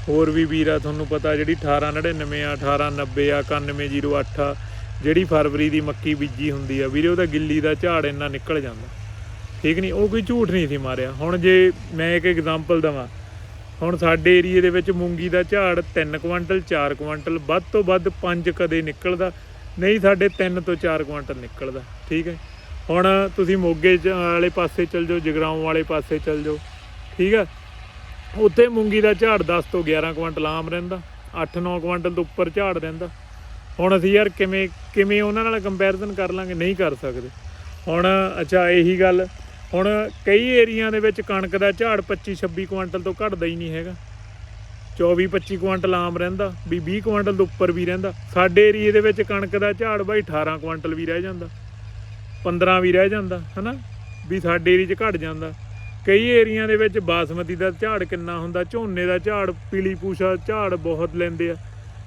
ਹੋਰ ਵੀ ਵੀਰ ਤੁਹਾਨੂੰ ਪਤਾ ਜਿਹੜੀ 1899 ਆ 1890 ਆ 9108 ਆ, ਜਿਹੜੀ ਫਰਵਰੀ ਦੀ ਮੱਕੀ ਬੀਜੀ ਹੁੰਦੀ ਆ, ਵੀਰੇ ਉਹਦਾ ਗਿੱਲੀ ਦਾ ਝਾੜ ਇੰਨਾ ਨਿਕਲ ਜਾਂਦਾ। ਠੀਕ ਨਹੀਂ, ਉਹ ਕੋਈ ਝੂਠ ਨਹੀਂ ਸੀ ਮਾਰਿਆ। ਹੁਣ ਜੇ ਮੈਂ ਇੱਕ ਐਗਜ਼ਾਮਪਲ ਦਵਾਂ, ਹੁਣ ਸਾਡੇ ਏਰੀਏ ਦੇ ਵਿੱਚ ਮੂੰਗੀ ਦਾ ਝਾੜ 3 ਕੁਇੰਟਲ 4 ਕੁਇੰਟਲ ਵੱਧ ਤੋਂ ਵੱਧ 5 ਕਦੇ ਨਿਕਲਦਾ, ਨਹੀਂ ਸਾਡੇ 3 ਤੋਂ 4 ਕੁਇੰਟਲ ਨਿਕਲਦਾ, ਠੀਕ ਹੈ? ਹੁਣ ਤੁਸੀਂ ਮੋਗੇ ਚ- ਵਾਲੇ ਪਾਸੇ ਚਲ ਜਾਓ, ਜਗਰਾਉਂ ਵਾਲੇ ਪਾਸੇ ਚਲ ਜਾਓ, ਠੀਕ ਹੈ? ਉੱਥੇ ਮੂੰਗੀ ਦਾ ਝਾੜ 10 ਤੋਂ 11 ਕੁਇੰਟਲ ਆਮ ਰਹਿੰਦਾ 8-9 ਕੁਇੰਟਲ ਤੋਂ ਉੱਪਰ ਝਾੜ ਰਹਿੰਦਾ। ਹੁਣ ਅਸੀਂ ਯਾਰ ਕਿਵੇਂ ਕਿਵੇਂ ਉਹਨਾਂ ਨਾਲ ਕੰਪੈਰੀਜ਼ਨ ਕਰ ਲਾਂਗੇ? ਨਹੀਂ ਕਰ ਸਕਦੇ। ਹੁਣ, ਅੱਛਾ, ਇਹੀ ਗੱਲ ਹੁਣ ਕਈ ਏਰੀਆ ਦੇ ਵਿੱਚ ਕਣਕ ਦਾ ਝਾੜ 25-26 ਕੁਇੰਟਲ ਤੋਂ ਘਟਦਾ ਹੀ ਨਹੀਂ ਹੈਗਾ। 24-25 ਕੁਇੰਟਲ ਆਮ ਰਹਿੰਦਾ, ਵੀ 20 ਕੁਇੰਟਲ ਤੋਂ ਉੱਪਰ ਵੀ ਰਹਿੰਦਾ। ਸਾਡੇ ਏਰੀਏ ਦੇ ਵਿੱਚ ਕਣਕ ਦਾ ਝਾੜ ਬਾਈ 18 ਕੁਇੰਟਲ ਵੀ ਰਹਿ ਜਾਂਦਾ 15 ਵੀ ਰਹਿ ਜਾਂਦਾ, ਹਨਾ? ਵੀ ਸਾਡੇ ਏਰੀਏ 'ਚ ਘਟ ਜਾਂਦਾ। ਕਈ ਏਰੀਆ ਦੇ ਵਿੱਚ ਬਾਸਮਤੀ ਦਾ ਝਾੜ ਕਿੰਨਾ ਹੁੰਦਾ, ਝੋਨੇ ਦਾ ਝਾੜ, ਪੀਲੀ ਪੂਸ਼ਾ ਝਾੜ ਬਹੁਤ ਲੈਂਦੇ ਆ।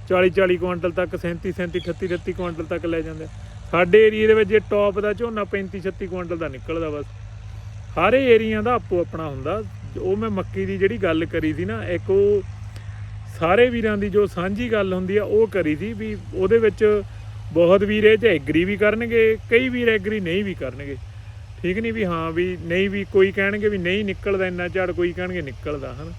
40 40 ਕੁਇੰਟਲ ਤੱਕ 37 37 38 38 ਕੁਇੰਟਲ ਤੱਕ ਲੈ ਜਾਂਦੇ ਆ। ਸਾਡੇ ਏਰੀਆ ਦੇ ਵਿੱਚ ਜੇ ਟੌਪ ਦਾ ਝੋਨਾ 35 36 ਕੁਇੰਟਲ ਦਾ ਨਿਕਲਦਾ ਬਸ। ਸਾਰੇ ਏਰੀਆ ਦਾ ਆਪੋ ਆਪਣਾ ਹੁੰਦਾ। ਉਹ ਮੈਂ ਮੱਕੀ ਦੀ ਜਿਹੜੀ ਗੱਲ ਕਰੀ ਸੀ ਨਾ, ਇੱਕ ਉਹ ਸਾਰੇ ਵੀਰਾਂ ਦੀ ਜੋ ਸਾਂਝੀ ਗੱਲ ਹੁੰਦੀ ਆ, ਉਹ ਕਰੀ ਸੀ ਵੀ ਉਹਦੇ ਵਿੱਚ ਬਹੁਤ ਵੀਰ ਇਹ 'ਚ ਐਗਰੀ ਵੀ ਕਰਨਗੇ, ਕਈ ਵੀਰ ਐਗਰੀ ਨਹੀਂ ਵੀ ਕਰਨਗੇ। ਠੀਕ ਨਹੀਂ ਵੀ ਹਾਂ ਵੀ ਨਹੀਂ ਵੀ ਕੋਈ ਕਹਿਣਗੇ ਵੀ ਨਹੀਂ ਨਿਕਲਦਾ ਇੰਨਾ ਝਾੜ, ਕੋਈ ਕਹਿਣਗੇ ਨਿਕਲਦਾ, ਹਨ।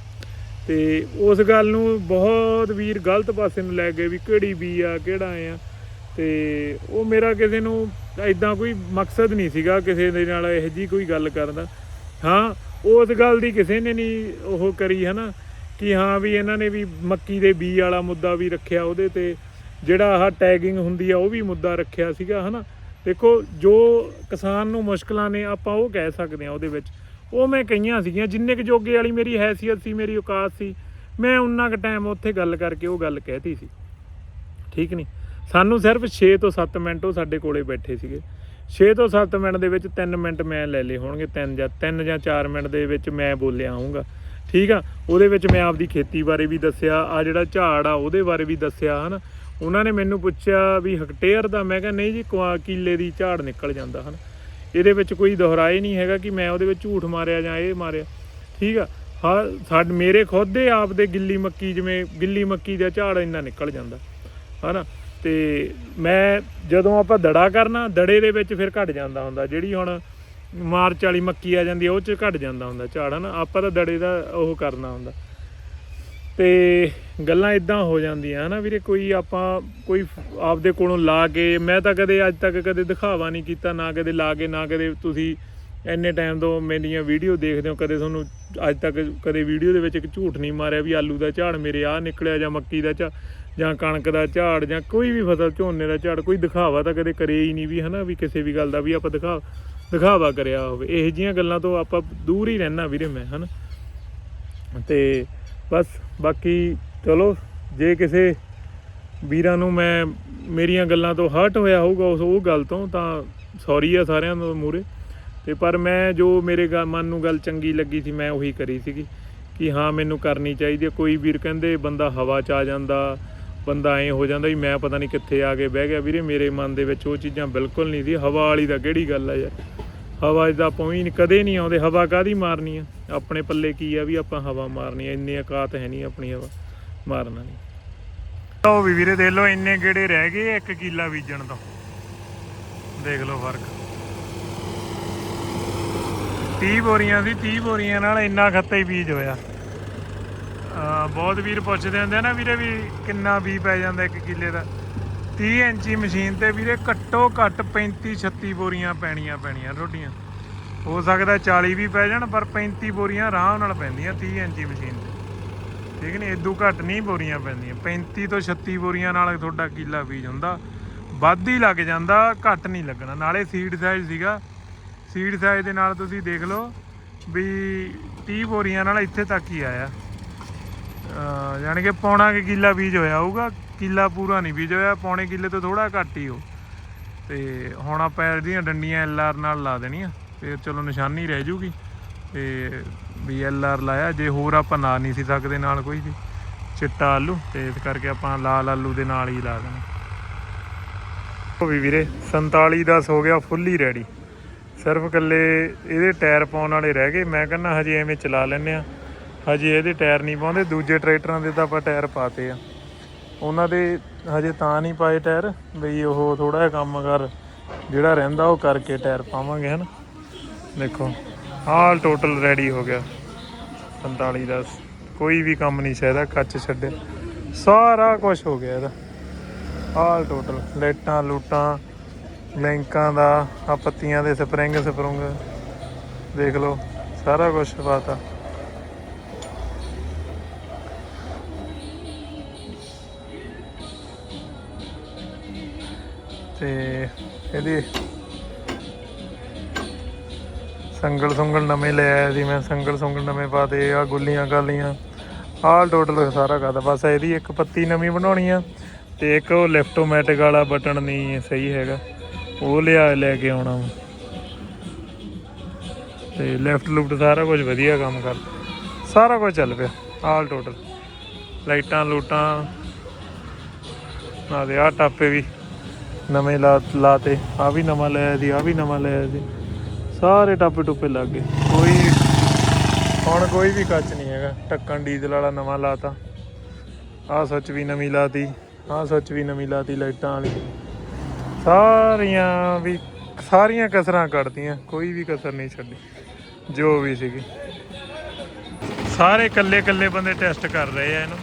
ਤੇ ਉਸ ਗੱਲ ਨੂੰ ਬਹੁਤ ਵੀਰ ਗਲਤ ਪਾਸੇ ਨੂੰ ਲੈ ਗਏ ਵੀ ਕਿਹੜੀ ਵੀ ਆ, ਕਿਹੜਾ ਆ। ਤੇ ਉਹ ਮੇਰਾ ਕਿਸੇ ਨੂੰ ਤਾਂ ਐਦਾਂ ਕੋਈ ਮਕਸਦ ਨਹੀਂ ਸੀਗਾ ਕਿਸੇ ਦੇ ਨਾਲ ਇਹੋ ਜੀ ਕੋਈ ਗੱਲ ਕਰਨ ਦਾ। ਹਾਂ, ਉਸ ਗੱਲ ਦੀ ਕਿਸੇ ਨੇ ਨਹੀਂ ਉਹ ਕਰੀ, ਹਨਾ? ਕਿ ਹਾਂ ਵੀ ਇਹਨਾਂ ਨੇ ਵੀ ਮੱਕੀ ਦੇ ਬੀ ਵਾਲਾ ਮੁੱਦਾ ਵੀ ਰੱਖਿਆ ਉਹਦੇ ਤੇ। ਜਿਹੜਾ ਆਹ ਟੈਗਿੰਗ ਹੁੰਦੀ ਆ, ਉਹ ਵੀ ਮੁੱਦਾ ਰੱਖਿਆ ਸੀਗਾ, ਹਨਾ? ਦੇਖੋ, ਜੋ ਕਿਸਾਨ ਨੂੰ ਮੁਸ਼ਕਲਾਂ ਨੇ, ਆਪਾਂ ਉਹ ਕਹਿ ਸਕਦੇ ਆ ਉਹਦੇ ਵਿੱਚ। ਉਹ ਮੈਂ ਕਹੀਆਂ ਸੀਗੀਆਂ, ਜਿੰਨੇ ਕੁ ਜੋਗੇ ਵਾਲੀ ਮੇਰੀ ਹੈਸੀਅਤ ਸੀ, ਮੇਰੀ ਔਕਾਤ ਸੀ, ਮੈਂ ਉਨਾ ਕੁ ਟਾਈਮ ਉੱਥੇ ਗੱਲ ਕਰਕੇ ਉਹ ਗੱਲ ਕਹਿਤੀ ਸੀ। ਠੀਕ ਨਹੀਂ? ਸਾਨੂੰ ਸਿਰਫ 6 ਤੋਂ 7 ਮਿੰਟ ਉਹ ਸਾਡੇ ਕੋਲੇ ਬੈਠੇ ਸੀਗੇ। 6 ਤੋਂ 7 ਮਿੰਟ ਦੇ ਵਿੱਚ 3 ਮਿੰਟ ਮੈਂ ਲੈ ਲਏ ਹੋਣਗੇ 3 ਜਾਂ 3 ਜਾਂ 4 ਮਿੰਟ ਦੇ ਵਿੱਚ ਮੈਂ ਬੋਲਿਆ ਆਉਂਗਾ ਠੀਕ ਆ? ਉਹਦੇ ਵਿੱਚ ਮੈਂ ਆਪਦੀ ਖੇਤੀ ਬਾਰੇ ਵੀ ਦੱਸਿਆ ਆ ਜਿਹੜਾ ਝਾੜ ਆ ਉਹਦੇ ਬਾਰੇ ਵੀ ਦੱਸਿਆ, ਹਨ? ਉਹਨਾਂ ਨੇ ਮੈਨੂੰ ਪੁੱਛਿਆ ਵੀ ਹੈਕਟੇਅਰ ਦਾ, ਮੈਂ ਕਿਹਾ ਨਹੀਂ ਜੀ, ਕੁਆ ਕਿੱਲੇ ਦੀ ਝਾੜ ਨਿਕਲ ਜਾਂਦਾ, ਹਨ? ਇਹਦੇ ਵਿੱਚ ਕੋਈ ਦੁਹਰਾਏ ਨਹੀਂ ਹੈਗਾ ਕਿ ਮੈਂ ਉਹਦੇ ਵਿੱਚ ਝੂਠ ਮਾਰਿਆ ਜਾਂ ਇਹ ਮਾਰਿਆ। ਠੀਕ ਆ? ਹਾਂ, ਸਾਡ, ਮੇਰੇ ਖੁਦ ਦੇ ਆਪ ਦੇ ਗਿੱਲੀ ਮੱਕੀ ਜਿਵੇਂ ਗਿੱਲੀ ਮੱਕੀ ਦਾ ਝਾੜ ਇੰਨਾ ਨਿਕਲ ਜਾਂਦਾ, ਹਨਾ? ਤੇ ਮੈਂ ਜਦੋਂ ਆਪਾਂ ਦੜਾ ਕਰਨਾ, ਦੜੇ ਦੇ ਵਿੱਚ ਫਿਰ ਘਟ ਜਾਂਦਾ ਹੁੰਦਾ, ਜਿਹੜੀ ਹੁਣ ਮਾਰਚ ਵਾਲੀ ਮੱਕੀ ਆ ਜਾਂਦੀ, ਉਹ ਚ ਘਟ ਜਾਂਦਾ ਹੁੰਦਾ ਝਾੜ ਹਨਾ ਆਪਾਂ ਤਾਂ ਦੜੇ ਦਾ ਉਹ ਕਰਨਾ ਹੁੰਦਾ। ਤੇ ਗੱਲਾਂ ਇਦਾਂ ਹੋ ਜਾਂਦੀਆਂ, ਹਨਾ ਵੀਰੇ, ਕੋਈ ਆਪਾਂ ਕੋਈ ਆਪਦੇ ਕੋਲੋਂ ਲਾ ਕੇ, ਮੈਂ ਤਾਂ ਕਦੇ ਅੱਜ ਤੱਕ ਕਦੇ ਦਿਖਾਵਾ ਨਹੀਂ ਕੀਤਾ, ਨਾ ਕਦੇ ਲਾ ਕੇ, ਨਾ ਕਦੇ ਤੁਸੀਂ ਇੰਨੇ ਟਾਈਮ ਤੋਂ ਮੇਰੀਆਂ ਵੀਡੀਓ ਦੇਖਦੇ ਹੋ, ਕਦੇ ਤੁਹਾਨੂੰ ਅੱਜ ਤੱਕ ਕਦੇ ਵੀਡੀਓ ਦੇ ਵਿੱਚ ਇੱਕ ਝੂਠ ਨਹੀਂ ਮਾਰਿਆ ਵੀ ਆਲੂ ਦਾ ਝਾੜ ਮੇਰੇ ਆ ਨਿਕਲਿਆ ਜਾਂ ਮੱਕੀ ਦਾ ਝਾੜ। ਜਾਂ ਕਣਕ ਦਾ ਝਾੜ ਜਾਂ ਕੋਈ ਵੀ ਫਸਲ, ਝੋਨੇ ਦਾ ਝਾੜ, ਕੋਈ ਦਿਖਾਵਾ ਤਾਂ ਕਦੇ ਕਰੇ ਹੀ ਨਹੀਂ ਵੀ ਹਨਾ, ਵੀ ਕਿਸੇ ਵੀ ਗੱਲ ਦਾ ਵੀ ਆਪਾਂ ਦਿਖਾ ਦਿਖਾਵਾ ਕਰਿਆ ਹੋਵੇ। ਇਹੋ ਜਿਹੀਆਂ ਗੱਲਾਂ ਤੋਂ ਆਪਾਂ ਦੂਰ ਹੀ ਰਹਿਣਾ ਵੀਰੇ ਮੈਂ, ਹਨਾ। ਤੇ ਬਸ, ਬਾਕੀ ਚਲੋ, ਜੇ ਕਿਸੇ ਵੀਰਾਂ ਨੂੰ ਮੈਂ ਮੇਰੀਆਂ ਗੱਲਾਂ ਤੋਂ ਹਰਟ ਹੋਇਆ ਹੋਊਗਾ ਉਸ ਉਹ ਗੱਲ ਤੋਂ, ਤਾਂ ਸੌਰੀ ਆ ਸਾਰਿਆਂ ਨੂੰ ਮੂਰੇ ਤੇ ਪਰ ਮੈਂ ਜੋ ਮੇਰੇ ਗ- ਮਨ ਨੂੰ ਗੱਲ ਚੰਗੀ ਲੱਗੀ ਸੀ, ਮੈਂ ਉਹੀ ਕਰੀ ਸੀਗੀ ਕਿ ਹਾਂ, ਮੈਨੂੰ ਕਰਨੀ ਚਾਹੀਦੀ ਹੈ ਕੋਈ ਵੀਰ ਕਹਿੰਦੇ, ਬੰਦਾ ਹਵਾ 'ਚ ਆ ਜਾਂਦਾ ਬੰਦਾ ਐ ਹੋ ਜਾਂਦਾ ਵੀ ਮੈਂ ਪਤਾ ਨਹੀਂ ਕਿੱਥੇ ਆ ਕੇ ਬਹਿ ਗਿਆ। ਵੀਰੇ, ਮੇਰੇ ਮਨ ਦੇ ਵਿੱਚ ਉਹ ਚੀਜ਼ਾਂ ਬਿਲਕੁਲ ਨਹੀਂ ਸੀ। ਹਵਾ ਵਾਲੀ ਦਾ ਕਿਹੜੀ ਗੱਲ ਆ ਯਾਰ? ਹਵਾ ਦਾ ਪੌਈ ਕਦੇ ਨਹੀਂ ਆਉਂਦੇ। ਹਵਾ ਕਾਦੀ ਮਾਰਨੀ ਆ? ਆਪਣੇ ਪੱਲੇ ਕੀ ਆ ਵੀ ਆਪਾਂ ਹਵਾ ਮਾਰਨੀ ਆ? ਇੰਨੀ ਔਕਾਤ ਹੈ ਨਹੀਂ ਆਪਣੀ ਹਵਾ ਮਾਰਨਾ ਨਹੀਂ ਉਹ ਵੀ ਵੀਰੇ, ਦੇਖ ਲਓ, ਇੰਨੇ ਗੇੜੇ ਰਹਿ ਗਏ ਇੱਕ ਕਿੱਲਾ ਬੀਜਣ ਤੋਂ। ਦੇਖ ਲਓ ਫ਼ਰਕ। 30 ਬੋਰੀਆਂ ਸੀ 30 ਬੋਰੀਆਂ ਨਾਲ ਇੰਨਾ ਖੱਤਾ ਹੀ ਬੀਜ ਹੋਇਆ। ਬਹੁਤ ਵੀਰ ਪੁੱਛਦੇ ਹੁੰਦੇ ਆ ਨਾ ਵੀਰੇ ਵੀ ਕਿੰਨਾ ਬੀ ਪੈ ਜਾਂਦਾ ਇੱਕ ਕਿੱਲੇ ਦਾ। 30 ਇੰਚੀ ਮਸ਼ੀਨ ਤੇ ਵੀਰੇ ਘੱਟੋ ਘੱਟ 35 36 ਬੋਰੀਆਂ ਪੈਣੀਆਂ ਪੈਣੀਆਂ ਰੋਟੀਆਂ। ਹੋ ਸਕਦਾ 40 ਵੀ ਪੈ ਜਾਣ, ਪਰ 35 ਬੋਰੀਆਂ ਆਰਾਮ ਨਾਲ ਪੈਂਦੀਆਂ 30 ਇੰਚੀ ਮਸ਼ੀਨ ਤੇ। ਠੀਕ ਨਹੀਂ ਇਦੋਂ ਘੱਟ ਨਹੀਂ ਬੋਰੀਆਂ ਪੈਂਦੀਆਂ। 35 ਤੋਂ 36 ਬੋਰੀਆਂ ਨਾਲ ਤੁਹਾਡਾ ਕਿੱਲਾ ਬੀਜ ਹੁੰਦਾ। ਵੱਧ ਹੀ ਲੱਗ ਜਾਂਦਾ, ਘੱਟ ਨਹੀਂ ਲੱਗਣਾ। ਨਾਲੇ ਸੀਡ ਸਾਈਜ਼ ਸੀਗਾ। ਸੀਡ ਸਾਈਜ਼ ਦੇ ਨਾਲ ਤੁਸੀਂ ਦੇਖ ਲਓ ਵੀ 30 ਬੋਰੀਆਂ ਨਾਲ ਇੱਥੇ ਤੱਕ ਹੀ ਆਇਆ। ਯਾਨੀ ਕਿ ਪੌਣਾ ਕਿ ਕਿੱਲਾ ਬੀਜ ਹੋਇਆ ਹੋਊਗਾ, ਕਿੱਲਾ ਪੂਰਾ ਨਹੀਂ ਬੀਜ ਹੋਇਆ, ਪੌਣੇ ਕਿੱਲੇ ਤੋਂ ਥੋੜਾ ਘੱਟ ਹੀ ਹੋ ਤੇ ਹੁਣ ਆਪਾਂ ਇਹਦੀਆਂ ਡੰਡੀਆਂ ਐਲਆਰ ਨਾਲ ਲਾ ਦੇਣੀਆਂ ਫਿਰ ਚਲੋ ਨਿਸ਼ਾਨੀ ਰਹਿ ਜੂਗੀ। ਤੇ ਵੀ ਐਲਆਰ ਲਾਇਆ, ਜੇ ਹੋਰ ਆਪਾਂ ਨਾ ਨਹੀਂ ਸੀ ਸਕਦੇ ਨਾਲ ਕੋਈ ਵੀ, ਚਿੱਟਾ ਆਲੂ, ਤੇ ਇਸ ਕਰਕੇ ਆਪਾਂ ਲਾਲ ਆਲੂ ਦੇ ਨਾਲ ਹੀ ਲਾ ਦੇਣਾ। ਉਹ ਵੀ ਵੀਰੇ 47 10 ਹੋ ਗਿਆ, ਫੁੱਲੀ ਰੈਡੀ ਸਿਰਫ ਕੱਲੇ ਇਹਦੇ ਟਾਇਰ ਪਾਉਣ ਵਾਲੇ ਰਹਿ ਗਏ, ਮੈਂ ਕਹਿੰਦਾ ਹਜੇ ਐਵੇਂ ਚਲਾ ਲੈਨੇ ਆ ਹਜੇ ਇਹਦੇ ਟਾਇਰ ਨਹੀਂ ਪਾਉਂਦੇ, ਦੂਜੇ ਟਰੈਕਟਰਾਂ ਦੇ ਤਾਂ ਆਪਾਂ ਟਾਇਰ ਪਾਤੇ ਆ। ਉਹਨਾਂ ਦੇ ਹਜੇ ਤਾਂ ਨਹੀਂ ਪਾਏ ਟਾਇਰ, ਬਈ ਉਹ ਥੋੜਾ ਜਿਹਾ ਕੰਮ ਕਰ, ਜਿਹੜਾ ਰਹਿੰਦਾ ਉਹ ਕਰਕੇ ਟਾਇਰ ਪਾਵਾਂਗੇ, ਹਨ। ਦੇਖੋ ਆਲ ਟੋਟਲ ਰੈਡੀ ਹੋ ਗਿਆ। 45 10 ਕੋਈ ਵੀ ਕੰਮ ਨਹੀਂ ਚਾਹੀਦਾ ਕੱਚ ਛੱਡਿਆ। ਸਾਰਾ ਕੁਝ ਹੋ ਗਿਆ ਇਹਦਾ। ਆਲ ਟੋਟਲ ਲਾਈਟਾਂ, ਲੂਟਾਂ, ਲੈਂਕਾਂ ਦਾ ਆ ਪੱਤੀਆਂ ਦੇ ਸਪਰਿੰਗ, ਸਪਰੁੰਗ। ਦੇਖ ਲਓ, ਸਾਰਾ ਕੁਝ ਪਾਤਾ। ਤੇ ਇਹਦੇ ਸੰਗਲ ਸੰਗਲ ਨਵੇਂ ਲੈ ਆਇਆ ਸੀ ਮੈਂ, ਸੰਗਲ ਸੰਗਲ ਨਵੇਂ ਪਾਤੇ ਆ ਗੁੱਲੀਆਂ ਗਾਲੀਆਂ ਆਲ ਟੋਟਲ ਸਾਰਾ ਕਰਦਾ ਬਸ ਇਹਦੀ ਇੱਕ ਪੱਤੀ ਨਵੀਂ ਬਣਾਉਣੀ ਆ ਤੇ ਇੱਕ ਉਹ ਲੈਫਟੋਮੈਟਿਕ ਵਾਲਾ ਬਟਨ ਨਹੀਂ ਸਹੀ ਹੈਗਾ। ਉਹ ਲਿਆ, ਲੈ ਕੇ ਆਉਣਾ ਵਾ। ਤੇ ਲੈਫਟ ਲੁਫਟ ਸਾਰਾ ਕੁਝ ਵਧੀਆ ਕੰਮ ਕਰ ਸਾਰਾ ਕੁਝ ਚੱਲ ਪਿਆ ਆਲ ਟੋਟਲ ਲਾਈਟਾਂ ਲੂਟਾਂ ਨਾ ਦੇ ਆ ਟਾਪੇ ਵੀ। ਨਵੇਂ ਲਾ ਲਾਤੇ, ਆ ਵੀ ਨਵਾਂ ਲਿਆ ਸੀ, ਆ ਵੀ ਨਵਾਂ ਲਿਆ ਸੀ। ਸਾਰੇ ਟਾਪੇ ਟੁੱਪੇ ਲੱਗ ਗਏ। ਕੋਈ ਹੁਣ ਕੋਈ ਵੀ ਕੱਚ ਨਹੀਂ ਹੈਗਾ। ਢੱਕਣ ਡੀਜ਼ਲ ਵਾਲਾ ਨਵਾਂ ਲਾਤਾ। ਆਹ ਸੱਚ ਵੀ ਨਵੀਂ ਲਾਤੀ ਆਹ ਸੱਚ ਵੀ ਨਵੀਂ ਲਾਤੀ ਲਾਈਟਾਂ ਵਾਲੀ। ਸਾਰੀਆਂ ਵੀ, ਸਾਰੀਆਂ ਕਸਰਾਂ ਕੱਢਤੀਆਂ, ਕੋਈ ਵੀ ਕਸਰ ਨਹੀਂ ਛੱਡੀ, ਜੋ ਵੀ ਸੀਗੀ। ਸਾਰੇ ਇਕੱਲੇ ਇਕੱਲੇ ਬੰਦੇ ਟੈਸਟ ਕਰ ਰਹੇ ਆ ਇਹਨੂੰ।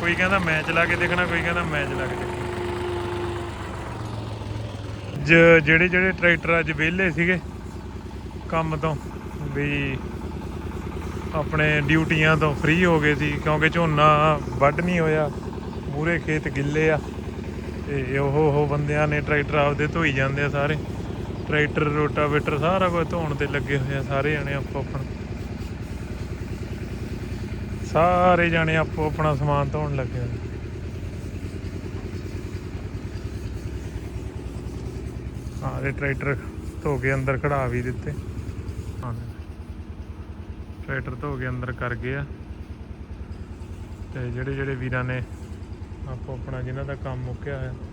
ਕੋਈ ਕਹਿੰਦਾ ਮੈਂ ਚਲਾ ਕੇ ਦੇਖਣਾ, ਕੋਈ ਕਹਿੰਦਾ ਮੈਂ ਚਲਾ ਕੇ ਅੱਜ ਜਿਹੜੇ ਜਿਹੜੇ ਟਰੈਕਟਰ ਅੱਜ ਵਿਹਲੇ ਸੀਗੇ ਕੰਮ ਤੋਂ, ਵੀ ਆਪਣੇ ਡਿਊਟੀਆਂ ਤੋਂ ਫ੍ਰੀ ਹੋ ਗਏ ਸੀ, ਕਿਉਂਕਿ ਝੋਨਾ ਵੱਢ ਨਹੀਂ ਹੋਇਆ ਮੂਰੇ ਖੇਤ ਗਿੱਲੇ ਆ, ਤੇ ਉਹ ਉਹ ਬੰਦਿਆਂ ਨੇ ਟਰੈਕਟਰ ਆਪਦੇ ਧੋਈ ਜਾਂਦੇ ਆ ਸਾਰੇ। ਟਰੈਕਟਰ, ਰੋਟਾਵੇਟਰ ਸਾਰਾ ਕੁਝ ਧੋਣ ਤੇ ਲੱਗੇ ਹੋਏ ਆ ਸਾਰੇ ਜਣੇ ਆਪੋ ਆਪਣਾ। ਸਾਰੇ ਜਾਣੇ ਆਪੋ ਆਪਣਾ ਸਮਾਨ ਧੋਣ ਲੱਗੇ ਹੋਏ ਆ ਟਰੈਕਟਰ ਧੋ ਕੇ ਅੰਦਰ ਕਢਾ ਵੀ ਦਿੱਤੇ। ਟਰੈਕਟਰ ਧੋ ਕੇ ਅੰਦਰ ਕਰ ਗਏ ਆ। ਤੇ ਜਿਹੜੇ ਜਿਹੜੇ ਵੀਰਾਂ ਨੇ ਆਪੋ ਆਪਣਾ ਜਿਨ੍ਹਾਂ ਦਾ ਕੰਮ ਮੁੱਕਿਆ ਹੋਇਆ।